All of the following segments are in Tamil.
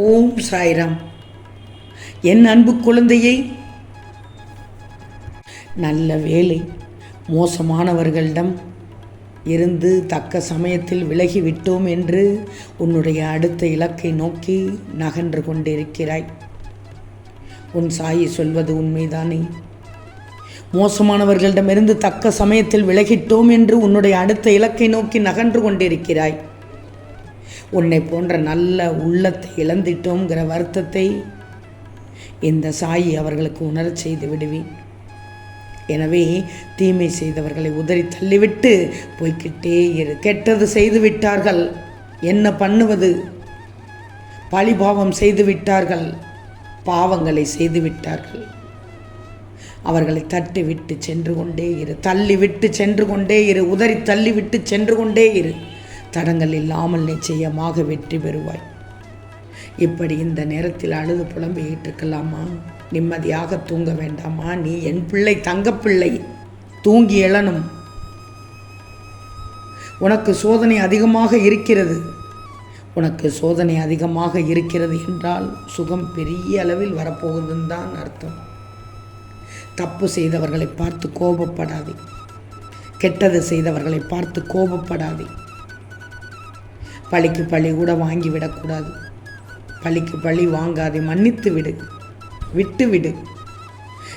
ஓம் சாய்ராம். என் அன்பு குழந்தையை. நல்ல வேலை மோசமானவர்களிடம் இருந்து தக்க சமயத்தில் விலகி விட்டோம் என்று உன்னுடைய அடுத்த இலக்கை நோக்கி நகன்று கொண்டிருக்கிறாய். உன் சாயி சொல்வது உண்மைதானே? மோசமானவர்களிடமிருந்து தக்க சமயத்தில் விலகிட்டோம் என்று உன்னுடைய அடுத்த இலக்கை நோக்கி நகன்று கொண்டிருக்கிறாய். உன்னை போன்ற நல்ல உள்ளத்தை இழந்திட்டோங்கிற வருத்தத்தை இந்த சாயி அவர்களுக்கு உணரச் செய்து விடுவேன். எனவே தீமை செய்தவர்களை உதறி தள்ளிவிட்டு போய்க்கிட்டே இரு. கெட்டது செய்து விட்டார்கள். என்ன பண்ணுவது? பழிபாவம் செய்து விட்டார்கள். பாவங்களை செய்து விட்டார்கள். அவர்களை தட்டி விட்டு சென்று கொண்டே இரு. தள்ளி விட்டு சென்று கொண்டே இரு. உதறி தள்ளி விட்டு சென்று கொண்டே இரு. தடங்கள் இல்லாமல் நிச்சயமாக வெற்றி பெறுவாய். இப்படி இந்த நேரத்தில் அழுது புலம்பிக்கிட்டு ஏற்றுக்கலாமா? நிம்மதியாக தூங்க வேண்டாமா? நீ என் பிள்ளை தங்கப்பிள்ளை தூங்கி எழணும். உனக்கு சோதனை அதிகமாக இருக்கிறது. உனக்கு சோதனை அதிகமாக இருக்கிறது என்றால் சுகம் பெரிய அளவில் வரப்போகுதுன்னு தான் அர்த்தம். தப்பு செய்தவர்களை பார்த்து கோபப்படாதே. கெட்டது செய்தவர்களை பார்த்து கோபப்படாதே. பழிக்கு பழி கூட வாங்கி விடக்கூடாது. பழிக்கு பழி வாங்காதே மன்னித்து விடு. விட்டு விடு.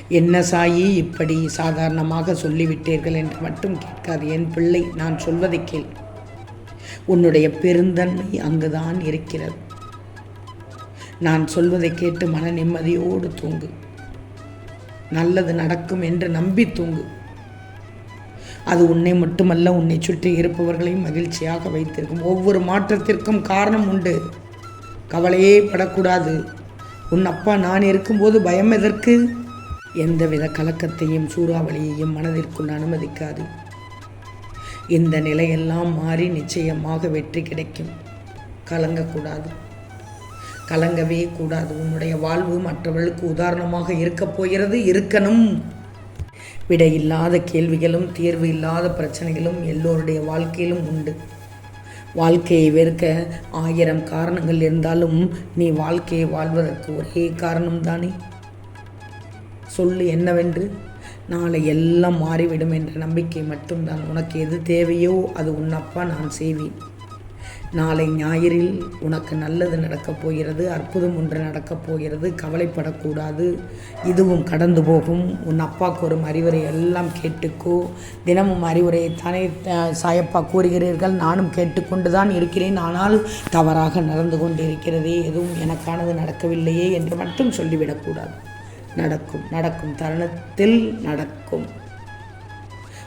என்ன சாயி இப்படி சாதாரணமாக சொல்லிவிட்டீர்கள் என்று மட்டும் கேட்காது. என் பிள்ளை நான் சொல்வதை கேள். உன்னுடைய பெருந்தன்மை அங்குதான் இருக்கிறது. நான் சொல்வதை கேட்டு மன நிம்மதியோடு தூங்கு. நல்லது நடக்கும் என்று நம்பி தூங்கு. அது உன்னை மட்டுமல்ல உன்னை சுற்றி இருப்பவர்களையும் மகிழ்ச்சியாக வைத்திருக்கும். ஒவ்வொரு மாற்றத்திற்கும் காரணம் உண்டு. கவலையே படக்கூடாது. உன் அப்பா நான் இருக்கும்போது பயம் எதற்கு? எந்தவித கலக்கத்தையும் சூறாவளியையும் மனதிற்குள் அனுமதிக்காது. இந்த நிலையெல்லாம் மாறி நிச்சயமாக வெற்றி கிடைக்கும். கலங்கக்கூடாது. கலங்கவே கூடாது. உன்னுடைய வாழ்வு மற்றவர்களுக்கு உதாரணமாக இருக்கப் போகிறது. இருக்கணும். விடையில்லாத கேள்விகளும் தீர்வு இல்லாத பிரச்சனைகளும் எல்லோருடைய வாழ்க்கையிலும் உண்டு. வாழ்க்கையை வெறுக்க ஆயிரம் காரணங்கள் இருந்தாலும் நீ வாழ்க்கையை வாழ்வதற்கு ஒரே காரணம்தானே சொல்லு என்னவென்று? நாளை எல்லாம் மாறிவிடும் என்ற நம்பிக்கை மட்டும்தான். உனக்கு எது தேவையோ அது உன்னப்பா நான் செய்வேன். நாளை ஞாயிறில் உனக்கு நல்லது நடக்கப் போகிறது அற்புதம் ஒன்று நடக்கப் போகிறது கவலைப்படக்கூடாது இதுவும் கடந்து போகும். உன் அப்பாவுக்கு ஒரு அறிவுரை எல்லாம் கேட்டுக்கோ. தினமும் அறிவுரையைத்தானே அஹ், சாயப்பா கூறுகிறீர்கள். நானும் கேட்டுக்கொண்டு தான் இருக்கிறேன். ஆனால் தவறாக நடந்து கொண்டு இருக்கிறதே எதுவும் எனக்கானது நடக்கவில்லையே என்று மட்டும் சொல்லிவிடக்கூடாது. நடக்கும் நடக்கும் தருணத்தில் நடக்கும்.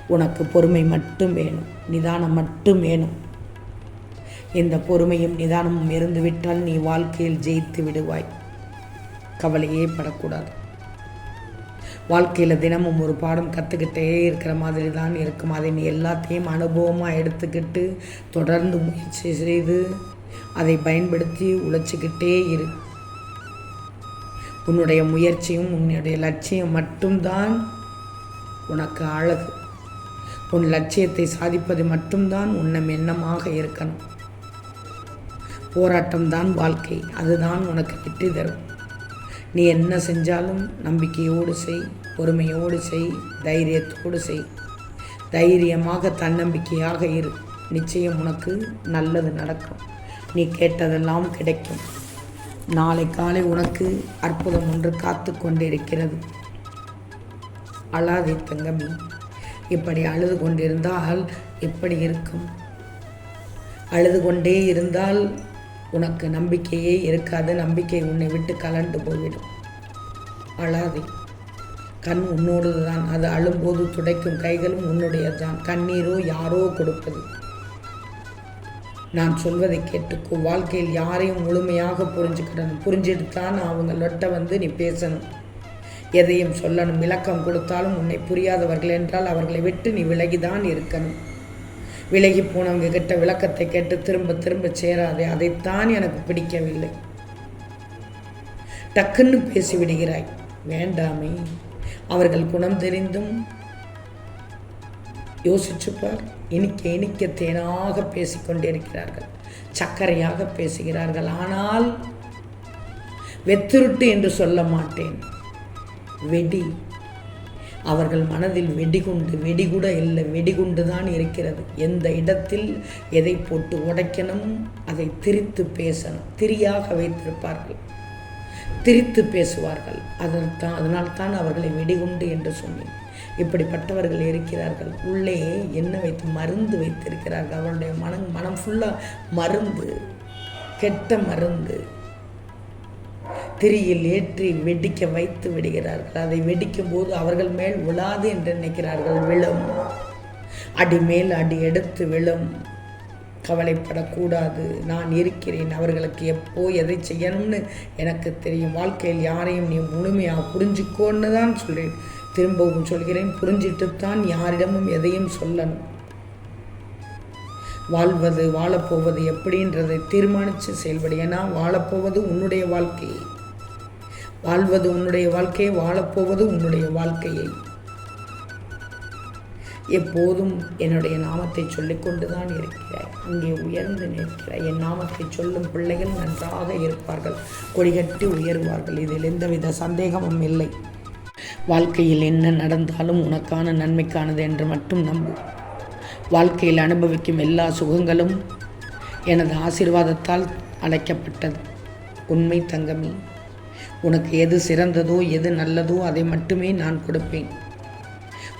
உனக்கு பொறுமை மட்டும் வேணும் நிதானம் மட்டும் வேணும். இந்த பொறுமையும் நிதானமும் இருந்துவிட்டால் நீ வாழ்க்கையில் ஜெயித்து விடுவாய். கவலையே படக்கூடாது. வாழ்க்கையில் தினமும் ஒரு பாடம் கற்றுக்கிட்டே இருக்கிற மாதிரி தான் இருக்கும். அதை நீ எல்லாத்தையும் அனுபவமாக எடுத்துக்கிட்டு தொடர்ந்து முயற்சி செய்து அதை பயன்படுத்தி உழைச்சிக்கிட்டே இரு. உன்னுடைய முயற்சியும் உன்னுடைய லட்சியம் மட்டும்தான் உனக்கு அழகு உன் லட்சியத்தை சாதிப்பது மட்டும்தான் உன்னம் எண்ணமாக இருக்கணும் போராட்டம்தான் வாழ்க்கை. அதுதான் உனக்கு வெற்றி தரும். நீ என்ன செஞ்சாலும் நம்பிக்கையோடு செய் பொறுமையோடு செய் தைரியத்தோடு செய். தைரியமாக தன்னம்பிக்கையாக இரு. நிச்சயம் உனக்கு நல்லது நடக்கும். நீ கேட்டதெல்லாம் கிடைக்கும். நாளை காலை உனக்கு அற்புதம் ஒன்று காத்து கொண்டிருக்கிறது. அழாதே தங்கமி. இப்படி அழுது கொண்டிருந்தால் எப்படி இருக்கும். அழுது கொண்டே இருந்தால் உனக்கு நம்பிக்கையே இருக்காது நம்பிக்கை உன்னை விட்டு கலண்டு போய்விடும். அழாதே. கண் உன்னோடு தான் அது அழும்போது துடைக்கும் கைகளும் உன்னுடையது தான் கண்ணீரோ யாரோ கொடுப்பது. நான் சொல்வதை கேட்டுக்கோ. வாழ்க்கையில் யாரையும் முழுமையாக புரிஞ்சுக்கிடணும் புரிஞ்சுட்டு தான் அவங்களொட்ட வந்து நீ பேசணும். எதையும் சொல்லணும். விளக்கம் கொடுத்தாலும் உன்னை புரியாதவர்கள் என்றால் அவர்களை விட்டு நீ விலகிதான் இருக்கணும். விலகி போனவங்க கிட்ட விளக்கத்தை கேட்டு திரும்ப திரும்ப சேராதே அதைத்தான் எனக்கு பிடிக்கவில்லை. டக்குன்னு பேசிவிடுகிறாய் வேண்டாமே அவர்கள் குணம் தெரிந்தும் யோசிச்சுப்பார் இனிக்க இனிக்க தேனாக பேசிக்கொண்டிருக்கிறார்கள் சர்க்கரையாக பேசுகிறார்கள் ஆனால் வெத்துருட்டு என்று சொல்ல மாட்டேன். வெடி அவர்கள் மனதில் வெடிகுண்டு வெடிகுட இல்லை வெடிகுண்டு தான் இருக்கிறது. எந்த இடத்தில் எதை போட்டு உடைக்கணும் அதை திரித்து பேசணும். திரியாக வைத்திருப்பார்கள். திரித்து பேசுவார்கள். அதன்தான் அதனால்தான் அவர்களை வெடிகுண்டு என்று சொன்னேன். இப்படிப்பட்டவர்கள் இருக்கிறார்கள். உள்ளே என்ன வைத்து மருந்து வைத்திருக்கிறார்கள். அவருடைய மனம் மனம் ஃபுல்லாக மருந்து கெட்ட மருந்து. திரியில் ஏற்றி வெடிக்க வைத்து விடுகிறார்கள். அதை வெடிக்கும் போது அவர்கள் மேல் விழாது என்று நினைக்கிறார்கள். விழும். அடி மேல் அடி எடுத்து விழும். கவலைப்படக்கூடாது. நான் இருக்கிறேன். அவர்களுக்கு எப்போ எதை செய்யணும்னு எனக்கு தெரியும். வாழ்க்கையில் யாரையும் நீ முழுமையாக புரிஞ்சுக்கோன்னு தான் சொல்கிறேன் திரும்பவும் சொல்கிறேன். புரிஞ்சிட்டு தான் யாரிடமும் எதையும் சொல்லணும். வாழ்வது வாழப்போவது எப்படின்றதை தீர்மானித்து செயல்படு. ஏன்னா வாழப்போவது உன்னுடைய வாழ்க்கையை வாழ்வது உன்னுடைய வாழ்க்கையை வாழப்போவது உன்னுடைய வாழ்க்கையை. எப்போதும் என்னுடைய நாமத்தை சொல்லிக்கொண்டு தான் இருக்கிறாய். அங்கே உயர்ந்து நிற்கிறாய். என் நாமத்தை சொல்லும் பிள்ளைகள் நன்றாக இருப்பார்கள். கொடிகட்டி உயர்வார்கள். இதில் எந்தவித சந்தேகமும் இல்லை. வாழ்க்கையில் என்ன நடந்தாலும் உனக்கான நன்மைக்கானது என்று மட்டும் நம்பு. வாழ்க்கையில் அனுபவிக்கும் எல்லா சுகங்களும் எனது ஆசிர்வாதத்தால் அழைக்கப்பட்டது. உண்மை தங்கமே. உனக்கு எது சிறந்ததோ எது நல்லதோ அதை மட்டுமே நான் கொடுப்பேன்.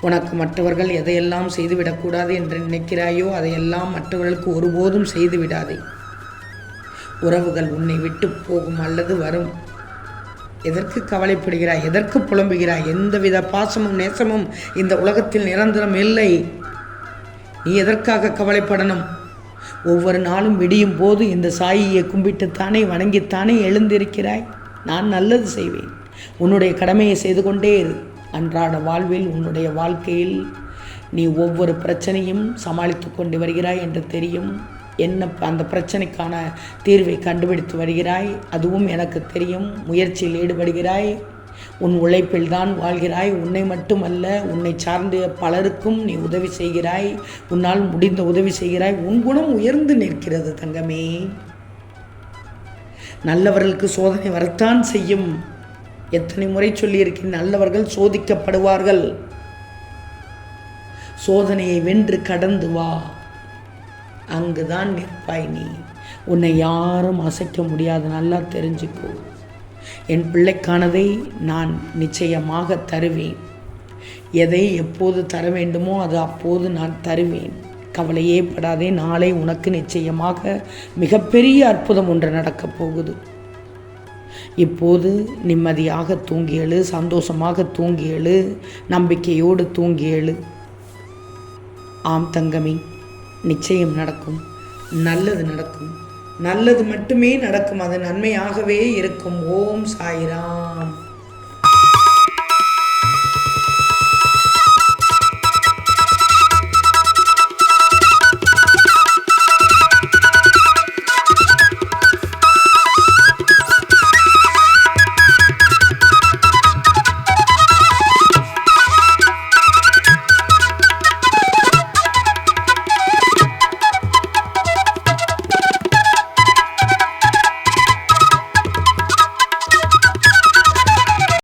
உனக்கு மற்றவர்கள் எதையெல்லாம் செய்துவிடக்கூடாது என்று நினைக்கிறாயோ அதையெல்லாம் மற்றவர்களுக்கு ஒருபோதும் செய்து விடாதே உறவுகள் உன்னை விட்டு போகும் அல்லது வரும். எதற்கு கவலைப்படுகிறாய்? எதற்கு புலம்புகிறாய்? எந்தவித பாசமும் நேசமும் இந்த உலகத்தில் நிரந்தரம் இல்லை. நீ எதற்காக கவலைப்படணும்? ஒவ்வொரு நாளும் விடியும் போது இந்த சாயியை கும்பிட்டுத்தானே வணங்கித்தானே எழுந்திருக்கிறாய்? நான் நல்லது செய்வேன். உன்னுடைய கடமையை செய்து கொண்டே இரு. அன்றாட வாழ்வில் உன்னுடைய வாழ்க்கையில் நீ ஒவ்வொரு பிரச்சனையும் சமாளித்து கொண்டு வருகிறாய் என்று தெரியும். என்ன அந்த பிரச்சனைக்கான தீர்வை கண்டுபிடித்து வருகிறாய். அதுவும் எனக்கு தெரியும். முயற்சியில் ஈடுபடுகிறாய். உன் உழைப்பில் தான் வாழ்கிறாய். உன்னை மட்டுமல்ல உன்னை சார்ந்த பலருக்கும் நீ உதவி செய்கிறாய். உன்னால் முடிந்த உதவி செய்கிறாய். உன் குணம் உயர்ந்து நிற்கிறது தங்கமே. நல்லவர்களுக்கு சோதனை வரத்தான் செய்யும். எத்தனை முறை சொல்லியிருக்கேன் நல்லவர்கள் சோதிக்கப்படுவார்கள். சோதனையை வென்று கடந்து வா. அங்குதான் நிற்பாய் நீ. உன்னை யாரும் அசைக்க முடியாது நல்லா தெரிஞ்சுக்கோ. என் பிள்ளைக்கானதை நான் நிச்சயமாக தருவேன். எதை எப்போது தர வேண்டுமோ அது அப்போது நான் தருவேன். கவலையே படாதே நாளை உனக்கு நிச்சயமாக மிகப்பெரிய அற்புதம் ஒன்று நடக்கப் போகுது. இப்போது நிம்மதியாக தூங்கி எழு சந்தோஷமாக தூங்கி எழு நம்பிக்கையோடு தூங்கி எழு. ஆம் தங்கமி நிச்சயம் நடக்கும். நல்லது நடக்கும். நல்லது மட்டுமே நடக்கும். அது நன்மையாகவே இருக்கும். ஓம் சாய்ராம்.